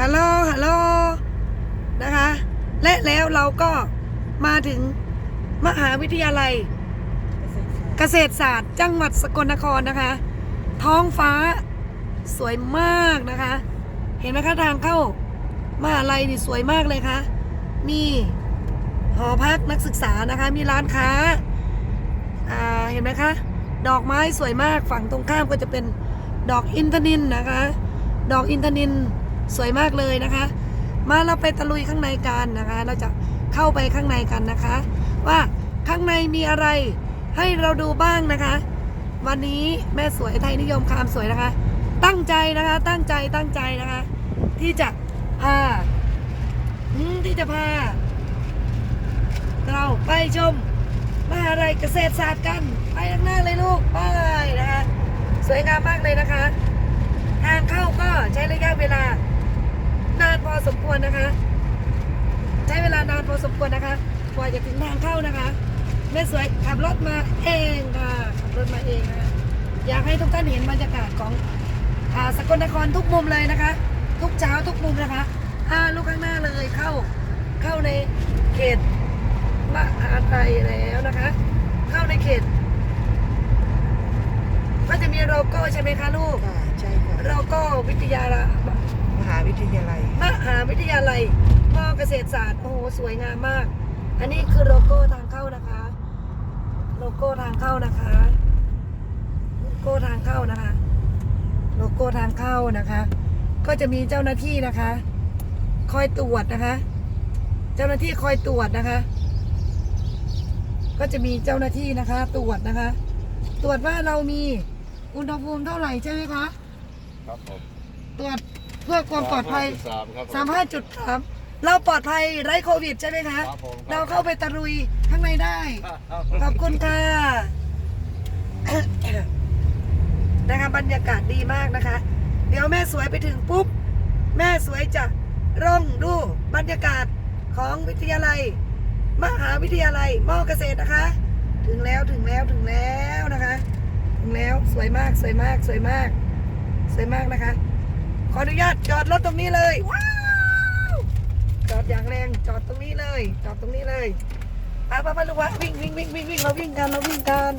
ฮัลโหล ฮัลโหล นะคะ และแล้วเราก็มาถึงมหาวิทยาลัย เกษตรศาสตร์ จังหวัดสกลนครนะคะ ท้องฟ้าสวยมากนะคะ เห็นไหมคะทางเข้ามหาลัยนี่สวยมากเลยค่ะ มีหอพักนักศึกษานะคะ มีร้านค้า อ่า เห็นไหมคะ ดอกไม้สวยมาก ฝั่งตรงข้ามก็จะเป็นดอกอินทนินนะคะ ดอกอินทนิน สวยมากเลยนะคะ มาเราไปตะลุยข้างในกันนะคะ เราจะเข้าไปข้างในกันนะคะ ว่าข้างในมีอะไรให้เราดูบ้างนะคะ วันนี้แม่สวยไทยนิยมคามสวยนะคะ ตั้งใจนะคะตั้งใจตั้งใจนะคะ ที่จะพาอืมที่จะพาเราไปชมมหาลัยเกษตรศาสตร์กัน ไปข้างหน้าเลยลูกไปนะคะ สวยงามมากเลยนะคะ ทางเข้าก็ใช้ระยะเวลา นานพอสมควรนะคะ ใช้เวลานานพอสมควรนะคะกว่าจะถึงทางเข้านะคะแม่สวยขับรถมาเองค่ะขับรถมาเองนะคะอยากให้ทุกท่านเห็นบรรยากาศของอ่าสกลนครทุกมุมเลยนะคะ ทุกเช้าทุกมุมนะคะอ่าลูกข้างหน้าเลยเข้าเข้าในเขตมหาไทยแล้วนะคะ เข้าในเขต ก็จะมีโลโก้ใช่ไหมคะลูกค่ะใช่ค่ะโลโก้วิทยาละมหา วิทยาลัย มหาวิทยาลัยมอเกษตรศาสตร์ โอ้โห สวยงามมาก อันนี้คือโลโก้ทางเข้านะคะ โลโก้ทางเข้านะคะ โลโก้ทางเข้านะคะ โลโก้ทางเข้านะคะ ก็จะมีเจ้าหน้าที่นะคะ คอยตรวจนะคะ เจ้าหน้าที่คอยตรวจนะคะ ก็จะมีเจ้าหน้าที่นะคะ ตรวจนะคะ ตรวจว่าเรามีอุณหภูมิเท่าไหร่ใช่ไหมคะ ครับผม ตรวจ เพื่อความปลอดภัยสามครับผมสามห้าจุดสามเราปลอดภัยไร้โควิดใช่ไหมคะ ครับผมเราเข้าไปตะลุยข้างในได้ ขอบคุณค่ะ นะคะบรรยากาศดีมากนะคะ เดี๋ยวแม่สวยไปถึงปุ๊บ แม่สวยจะร่องดูบรรยากาศของวิทยาลัย มหาวิทยาลัยมอเกษตรนะคะ ถึงแล้วถึงแล้วถึงแล้วนะคะ ถึงแล้วสวยมากสวยมากสวยมาก สวยมากนะคะ ขออนุญาตจอดรถตรงนี้เลยว้าวจอดอย่างแรงจอดตรงนี้เลย จอดตรงนี้เลยไปไปไปลูกวะวิ่งวิ่งวิ่งวิ่งวิ่งเราวิ่งกันเราวิ่งกัน